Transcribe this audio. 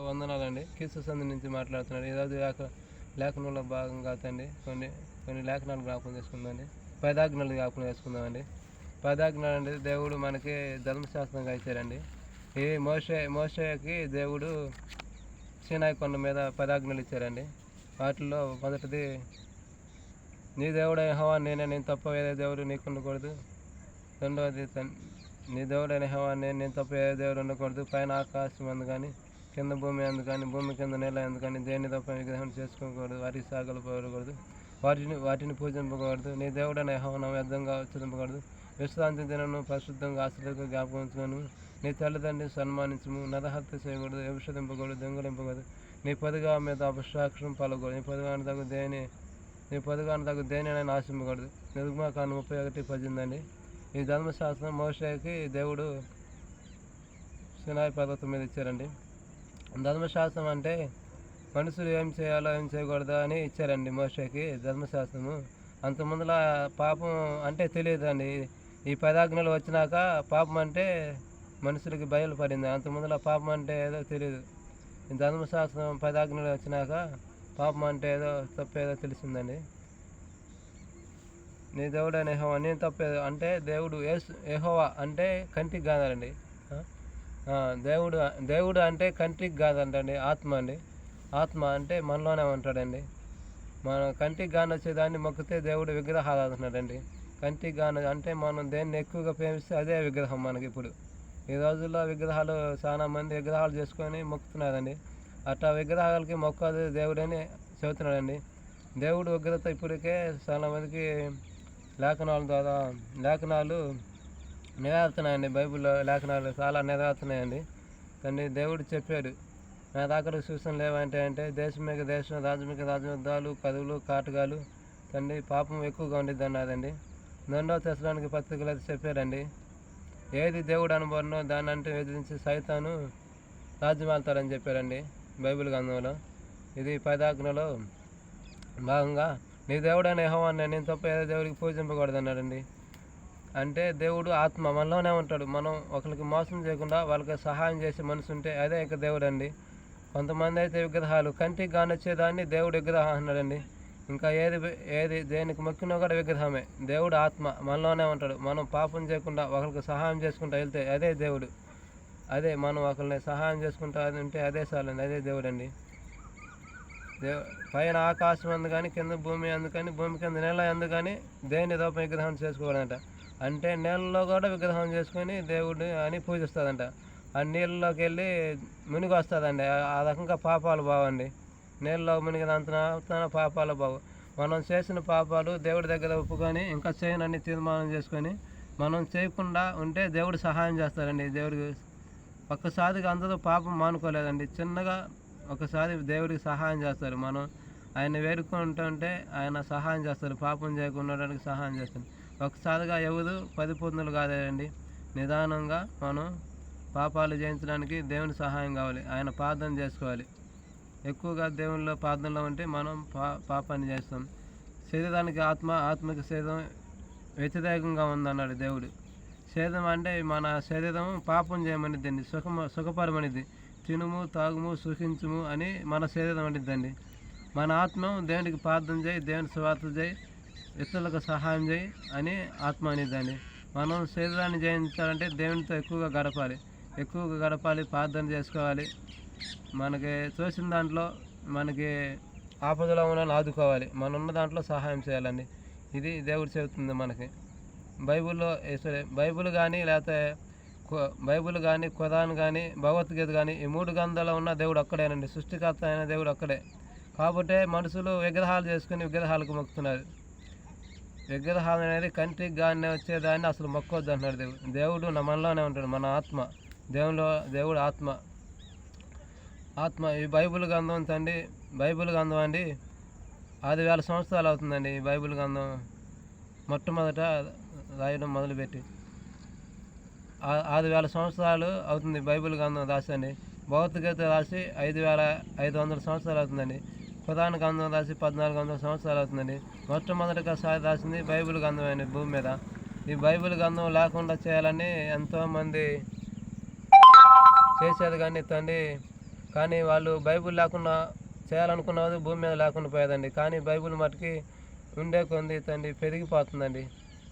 వందనాలండి. కీసు సంధి నుంచి మాట్లాడుతున్నాడు ఈరోజు లేఖ లేఖనంలో భాగంగా తండి కొన్ని కొన్ని లేఖనాలు జ్ఞాపకం చేసుకుందామండి. పదాజ్ఞలు జ్ఞాపకం చేసుకుందామండి. పదాజ్ఞలు అంటే దేవుడు మనకి ధర్మశాస్త్రంగా ఇచ్చారండి. ఈ మోషే మోసకి దేవుడు సీనాయి కొండ మీద పదాజ్ఞలు ఇచ్చారండి. వాటిల్లో మొదటిది నీ దేవుడైన హవా నేనే నేను తప్ప వేరే దేవుడు నీకు ఉండకూడదు. రెండవది నీ దేవుడైన హవా నేను నేను తప్ప వేరే దేవుడు ఉండకూడదు. పైన ఆకాశం అందు కానీ కింద భూమి ఎందుకని భూమి కింద నేల ఎందుకని కానీ దేన్ని తప్ప విగ్రహం చేసుకోకూడదు వారికి సాగలు పోకూడదు వాటిని వాటిని పూజింపకూడదు నీ దేవుడైన హవనం వ్యర్థంగా ఉచ్చరింపకూడదు. విశ్రాంతి దినను పరిశుద్ధంగా ఆశ్రయంగా జ్ఞాపకం నీ తల్లిదండ్రిని సన్మానించము నరహత్య చేయకూడదు విషదింపకూడదు దొంగలింపకూడదు. నీ పొదుగా మీద అపశాక్షం పలకూడదు. నీ పొదుగాని తగు దేని నీ పొదుగాని తగు దేనినైనా ఆశింపకూడదు. నిర్మాకాండ ముప్పై ఒకటి పద్దెనిమిది ఈ ధర్మశాస్త్రం మోషేకి దేవుడు సినాయి పర్వతం మీద ఇచ్చారండి. ధర్మశాస్త్రం అంటే మనుషులు ఏం చేయాలో ఏం చేయకూడదు అని ఇచ్చారండి మోషకి ధర్మశాస్త్రము. అంత ముందుల పాపం అంటే తెలియదండి. ఈ పదాజ్ఞలు వచ్చినాక పాపం అంటే మనుషులకి బయలుపడింది అంత ముందుల పాపం అంటే ఏదో తెలియదు. ఈ ధర్మశాస్త్రం పదాజ్ఞలు వచ్చినాక పాపం అంటే ఏదో తప్పేదో తెలిసిందండి. నీ దేవుడు అనే యెహోవా నేను తప్పేది అంటే దేవుడు ఏసు ఏహోవా అంటే కంటికి కాదండి దేవుడు దేవుడు అంటే కంటికి కాదంటండి ఆత్మ అండి. ఆత్మ అంటే మనలోనే ఉంటాడండి. మన కంటికి గాని వచ్చేదాన్ని మొక్కితే దేవుడు విగ్రహాలు అంటున్నాడండి కంటికి గాని అంటే మనం దేన్ని ఎక్కువగా ప్రేమిస్తే అదే విగ్రహం మనకి ఇప్పుడు. ఈ రోజుల్లో విగ్రహాలు చాలా మంది విగ్రహాలు చేసుకొని మొక్కుతున్నారండి. అట్లా విగ్రహాలకి మొక్కదు దేవుడని చెబుతున్నాడండి. దేవుడు ఉగ్రత ఇప్పటికే చాలా మందికి లేఖనాల ద్వారా లేఖనాలు నెరవేరుతున్నాయండి బైబిల్లో లేఖనాలు చాలా నెరవేరుతున్నాయండి కానీ దేవుడు చెప్పాడు నా దగ్గర సూచన లేవంటే అంటే దేశం మీద దేశం రాజ్యం మీద రాజ్యం యుద్ధాలు కరువులు కాటకాలు తండ్రి పాపం ఎక్కువగా ఉండిద్ది అన్నారండి రెండవ తెసడానికి పత్రికలు అయితే చెప్పారండి ఏది దేవుడు అనుభవంలో దాన్ని అంటే ఎదిరించి సైతాను రాజ్యం చెప్పారండి బైబిల్ గ్రంథంలో. ఇది పదాజ్ఞలో భాగంగా నీ దేవుడైన యెహోవాను నేను తప్ప ఏదో దేవుడికి పూజింపకూడదు అన్నాడండి అంటే దేవుడు ఆత్మ మనలోనే ఉంటాడు. మనం ఒకరికి మోసం చేయకుండా వాళ్ళకి సహాయం చేసే మనసు ఉంటే అదే ఇక దేవుడు అండి కొంతమంది అయితే విగ్రహాలు కంటికి కానొచ్చేదాన్ని దేవుడు విగ్రహం అన్నాడండి. ఇంకా ఏది ఏది దేనికి మొక్కినా కూడా విగ్రహమే. దేవుడు ఆత్మ మనలోనే ఉంటాడు. మనం పాపం చేయకుండా ఒకరికి సహాయం చేసుకుంటూ వెళ్తే అదే దేవుడు. అదే మనం ఒకరిని సహాయం చేసుకుంటా అది ఉంటే అదే చాలండి. అదే దేవుడు అండి దేవు పైన ఆకాశం అందు కానీ కింద భూమి అందు కానీ భూమి కింద నేల అందు కానీ దేని రూపం విగ్రహం చేసుకోవాలంట అంటే నీళ్ళలో కూడా విగ్రహం చేసుకొని దేవుడు అని పూజిస్తుందంట. ఆ నీళ్ళలోకి వెళ్ళి మునిగి వస్తుందండి ఆ- రకంగా పాపాలు బావండి. నీళ్ళలో మునిగినంత పాపాలు బావు. మనం చేసిన పాపాలు దేవుడి దగ్గర ఒప్పుకొని ఇంకా చేయనని తీర్మానం చేసుకొని మనం చేయకుండా ఉంటే దేవుడు సహాయం చేస్తారండి. దేవుడికి ఒక్కసారిగా అందరూ పాపం మానుకోలేదండి. చిన్నగా ఒకసారి దేవుడికి సహాయం చేస్తారు. మనం ఆయన వేడుకుంటుంటే ఆయన సహాయం చేస్తారు. పాపం చేయకుండా ఉండడానికి సహాయం చేస్తారు. ఒకసారిగా ఎవరు పది కాదండి నిదానంగా మనం పాపాలు జయించడానికి దేవుని సహాయం కావాలి. ఆయన ప్రార్థన చేసుకోవాలి. ఎక్కువగా దేవునిలో ప్రార్థనలో ఉంటే మనం పా పాపాన్ని చేస్తాం. శరీరానికి ఆత్మ ఆత్మకి శరీరం వ్యతిరేకంగా ఉందన్నాడు దేవుడు. శరీరం అంటే మన శరీరం పాపం చేయమనిద్దండి సుఖమ సుఖపరమనిది. తినుము తాగుము సుఖించుము అని మన శరీరం అనిద్దండి మన ఆత్మ దేవునికి ప్రార్థన చేయి దేవుని స్వార్థ చేయి. ఇతరులకు సహాయం చేయి అని ఆత్మ అనేదాన్ని మనం శరీరాన్ని జయించాలంటే దేవునితో ఎక్కువగా గడపాలి. ఎక్కువగా గడపాలి ప్రార్థన చేసుకోవాలి. మనకి చూసిన దాంట్లో మనకి ఆపదలో ఉన్న ఆదుకోవాలి. మనం ఉన్న దాంట్లో సహాయం చేయాలండి. ఇది దేవుడు చెబుతుంది మనకి. బైబిల్లో సరే బైబిల్ కానీ లేకపోతే బైబిల్ కానీ ఖురాన్ కానీ భగవద్గీత కానీ ఈ మూడు గ్రంథాలు ఉన్న దేవుడు ఒక్కడేనండి. సృష్టికర్త అయిన దేవుడు ఒక్కడే. కాబట్టి మనుషులు విగ్రహాలు చేసుకుని విగ్రహాలకు మొక్కుతున్నారు. విగ్రహాలు అనేది కంటికి కానీ వచ్చేదాన్ని అసలు మొక్కొద్దు అంటున్నాడు దేవుడు. దేవుడు నా మనలోనే ఉంటాడు మన ఆత్మ. దేవులో దేవుడు ఆత్మ. ఆత్మ ఈ బైబిల్ గంధం తండి బైబిల్ గంధం అండి. ఆరు వేల సంవత్సరాలు అవుతుందండి ఈ బైబిల్ గంధం మొట్టమొదట రాయడం మొదలుపెట్టి. ఆరు వేల సంవత్సరాలు అవుతుంది బైబిల్ గ్రంథం రాసండి భగవద్గీత రాసి ఐదు వేల ఐదు వందల సంవత్సరాలు అవుతుందండి. పురాణ గ్రంథం రాసి పద్నాలుగు వందల సంవత్సరాలు అవుతుందండి. మొట్టమొదటిగా సారి రాసింది బైబిల్ గ్రంథం అండి భూమి మీద. ఈ బైబిల్ గ్రంథం లేకుండా చేయాలని ఎంతోమంది చేసేది కానీ తండ్రి కానీ వాళ్ళు బైబిల్ లేకుండా చేయాలనుకున్నది భూమి మీద లేకుండా పోయేదండి. కానీ బైబిల్ మటుకి ఉండే కొంది తండ్రి పెరిగిపోతుందండి.